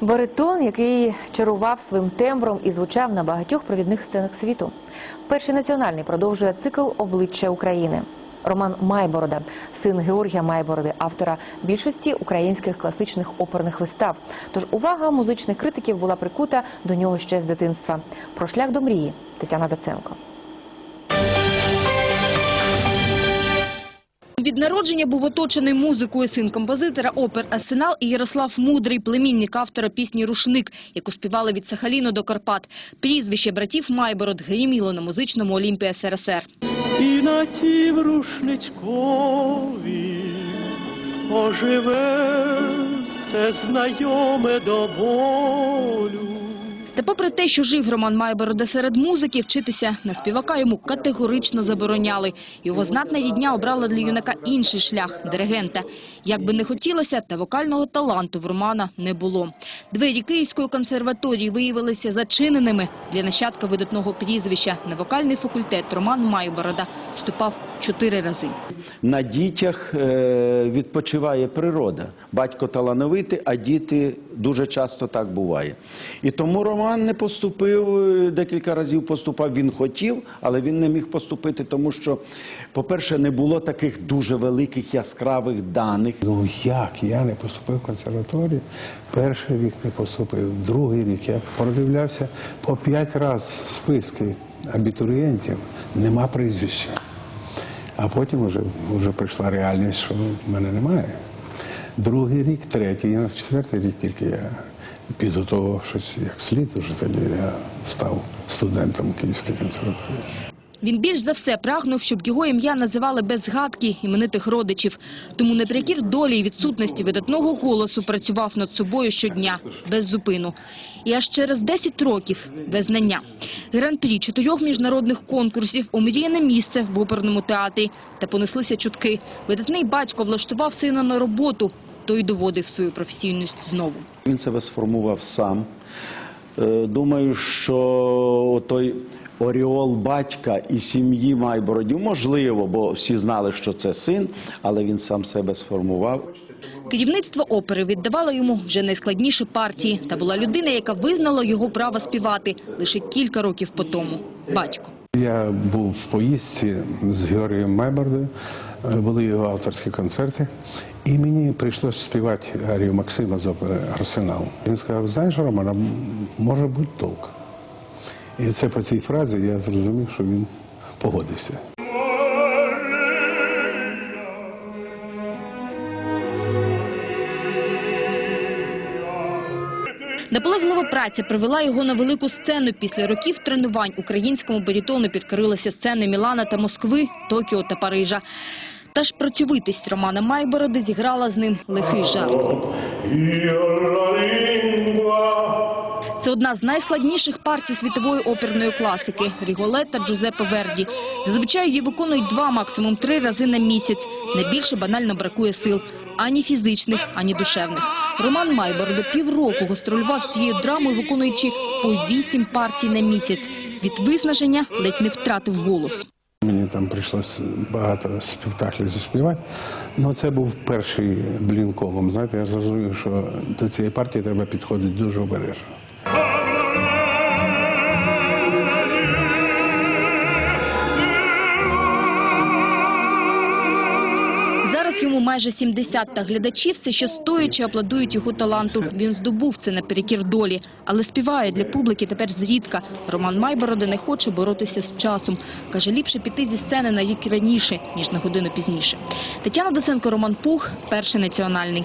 Баритон, який чарував своїм тембром і звучав на багатьох провідних сценах світу. Перший національний продовжує цикл обличчя України. Роман Майборода, син Георгія Майбороди, автора більшості українських класичних оперних вистав. Тож увага музичних критиків була прикута до нього ще з дитинства. Про шлях до мрії Тетяна Даценко. Від народження був оточений музикою син композитора опер «Арсенал» і Ярослав Мудрий, племінник автора пісні «Рушник», яку співали від Сахаліну до Карпат. Прізвище братів Майбород гриміло на музичному Олімпі СРСР. і на тім рушничкові оживе все знайоме до болю. Та попри те, що жив Роман Майборода серед музики, вчитися на співака йому категорично забороняли. Його знатна рідня обрала для юнака інший шлях – диригента. Як би не хотілося, та вокального таланту в Романа не було. Двері Київської консерваторії виявилися зачиненими. Для нащадка видатного прізвища на вокальний факультет Роман Майборода вступав чотири рази. На дітях е, відпочиває природа. Батько талановитий, а діти дуже часто так буває. І тому Роман не поступив, е, декілька разів поступав. Він хотів, але він не міг поступити, тому що, по-перше, не було таких дуже великих яскравих даних. Ну як я не поступив в консерваторію? Перший рік не поступив, другий рік я продивлявся по п'ять разів списки абітурієнтів, нема прізвища. А потім вже, вже прийшла реальність, що мене немає. Другий рік, третій, і на четвертий рік тільки я підготував щось як слід, вже тоді я став студентом Київської консерваторії. Він більш за все прагнув, щоб його ім'я називали без згадки іменитих родичів. Тому неприкір долі і відсутності видатного голосу працював над собою щодня, без зупину. І аж через 10 років без знання. Гран-прі чотирьох міжнародних конкурсів омріяне місце в оперному театрі. Та понеслися чутки. Видатний батько влаштував сина на роботу. Той доводив свою професійність знову. Він себе сформував сам. Е, Думаю, що той оріол батька і сім'ї Майбородів можливо, бо всі знали, що це син, але він сам себе сформував. Керівництво опери віддавало йому вже найскладніші партії. Та була людина, яка визнала його право співати лише кілька років по тому. Батько. Я був в поїздці з Георгієм Майбордою, е, були його авторські концерти, і мені прийшлося співати Арію Максима з опери Арсенал. Він сказав: знаєш, Роман, а м- може бути толк. І це по цій фразі я зрозумів, що він погодився. Наполеглива праця привела його на велику сцену. Після років тренувань українському барітону підкорилися сцени Мілана та Москви, Токіо та Парижа. Та ж працьовитість Романа Майбороди зіграла з ним лихий жарт. Це одна з найскладніших партій світової оперної класики – Ріголетта Джузеппе Верді. Зазвичай її виконують два, максимум три рази на місяць. Найбільше банально бракує сил – ані фізичних, ані душевних. Роман Майборода півроку гастролював з цією драмою, виконуючи по вісім партій на місяць. Від виснаження ледь не втратив голос. Мені там прийшлося багато спектаклів заспівати. Ну, це був перший блінковим. Знаєте, я зрозумів, що до цієї партії треба підходити дуже обережно. Майже 70, та глядачі все ще стоячи аплодують його таланту. Він здобув це наперекір долі, але співає для публіки тепер зрідка. Роман Майборода не хоче боротися з часом. Каже, ліпше піти зі сцени на вік раніше, ніж на годину пізніше. Тетяна Доценко, Роман Пух, Перший національний.